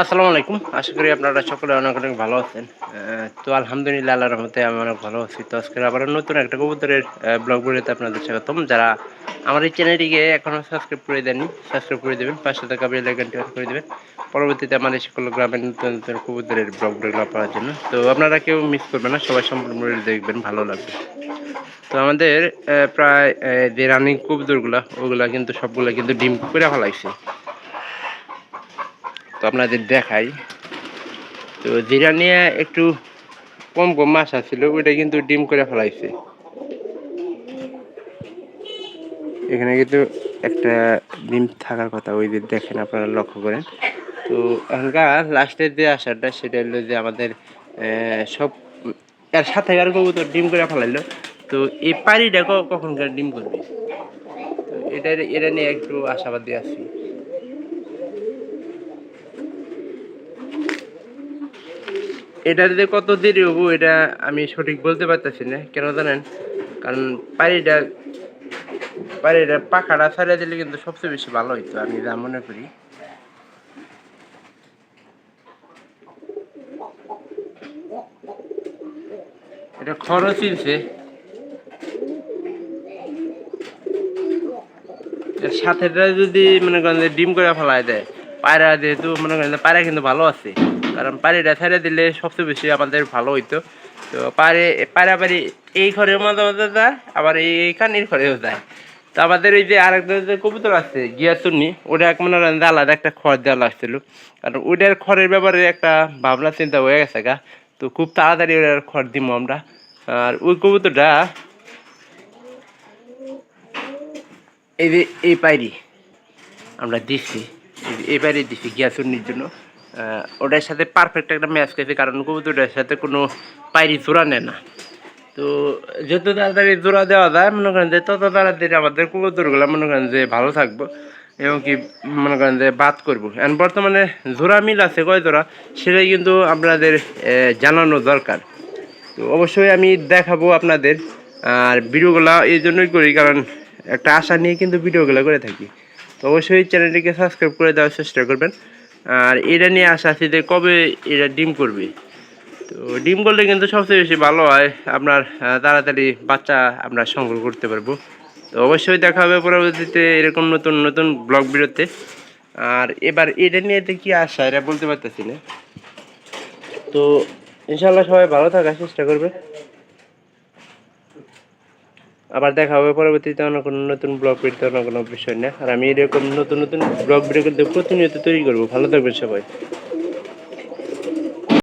আসসালামু আলাইকুম। আশা করি আপনারা সকলে অনেক অনেক ভালো আছেন। তো আলহামদুলিল্লাহ আল্লাহর রহমতে আমি অনেক ভালো আছি। তো আজকে আবার নতুন একটা কবুতরের ব্লগ ভিডিওতে আপনাদের স্বাগতম। যারা আমার এই চ্যানেলটিকে এখনও সাবস্ক্রাইব করে দেননি সাবস্ক্রাইব করে দেবেন। পাঁচশো থাকা বেল আইকনটি করে দেবেন। পরবর্তীতে আমাদের সকল গ্রামের নতুন নতুন কবুতরের ব্লগ ভিডিওগুলো পাওয়ার জন্য। তো আপনারা কেউ মিস করবেন না, সবাই সম্পূর্ণ দেখবেন, ভালো লাগবে। তো আমাদের প্রায় যে রানিং কবুতরগুলো, ওগুলা কিন্তু সবগুলো কিন্তু ডিম করে ফেলাইছে। তো আপনাদের দেখাই। তো যেটা নিয়ে একটু কম কম মাছ ছিল ওইটা কিন্তু ডিম করে ফেলাইছে। এখানে কিন্তু একটা ডিম থাকার কথা, ওই যে দেখেন আপনারা লক্ষ্য করেন। তো এখানকার লাস্টের যে আসারটা সেটা হলো যে আমাদের সব, এর সাথে আর কবুতর ডিম করে ফেলাইলো। তো এই পাড়িটা কখনকার ডিম করবে? তো এটা এটা নিয়ে একটু আশাবাদী আছি। এটা যে কত দেরি হব, এটা আমি সঠিক বলতে পারতেছি না। কেন জানেন? কারণ পাড়িটা পাড়িটা পাখাটা ছাড়িয়ে দিলে কিন্তু সবচেয়ে বেশি ভালো হইতো, আমি যা মনে করি। এটা খরচ ইনছে সাথেটা যদি মনে করেন ডিম করে ফেলায় দেয়, পায়রা যেহেতু মনে করেন পায়রা কিন্তু ভালো আছে। কারণ পায়রাটা ছেড়ে দিলে সবচেয়ে বেশি আমাদের ভালো হইতো। তো পারি এই ঘরেও মাঝে মাঝে যায়, আবার এই কানির ঘরেও যায়। তো আমাদের ওই যে আরেকটা যে কবুতর আছে গিয়াতুনি ওটা এক মনে করেন যে আলাদা একটা খড় দেওয়া লাগছিল। কারণ ওইটার খড়ের ব্যাপারে একটা ভাবনা, চিন্তা হয়ে গেছে গা। তো খুব তাড়াতাড়ি ওটার খড় দিব আমরা। আর ওই কবুতরটা এই যে এই পাইরি আমরা দিছি, এই পাইরি দিছি গিয়াসুন্নির জন্য। ওটার সাথে পারফেক্ট একটা ম্যাচ খেয়েছে কারণ কবুতরটার সাথে কোনো পাইরি জোড়া নেয় না। তো যত তাড়াতাড়ি জোড়া দেওয়া যায়, মনে করেন যে তত তাড়াতাড়ি আমাদের কবুতরগুলো মনে করেন যে ভালো থাকব এবং কি মনে করেন যে বাদ করব। এখন বর্তমানে জোড়া মিল আছে কয় জোড়া, সেটাই কিন্তু আপনাদের জানানো দরকার। তো অবশ্যই আমি দেখাবো আপনাদের, আর ভিডিওগুলো এই জন্যই করি, কারণ একটা আশা নিয়ে কিন্তু ভিডিওগুলো করে থাকি। তো অবশ্যই চ্যানেলটিকে সাবস্ক্রাইব করে দেওয়ার চেষ্টা করবেন। আর এটা নিয়ে আশা আছে যে কবে এটা ডিম করবে। তো ডিম করলে কিন্তু সবচেয়ে বেশি ভালো হয় আপনার তাড়াতাড়ি বাচ্চা আমরা সংগ্রহ করতে পারব। তো অবশ্যই দেখা হবে পরবর্তীতে এরকম নতুন নতুন ব্লগ ভিডিওতে। আর এবার এটা নিয়ে কি আশা, এটা বলতে পারতেছি না। তো ইনশাল্লাহ সবাই ভালো থাকার চেষ্টা করবে। আবার দেখা হবে পরবর্তীতে অন্য কোনো নতুন ব্লগ ভিডিওতে অন্য কোনো বিষয় না আর আমি এরকম নতুন নতুন ব্লগ ভিডিও কিন্তু প্রতিনিয়ত তৈরি করব। ভালো থাকবেন সবাই।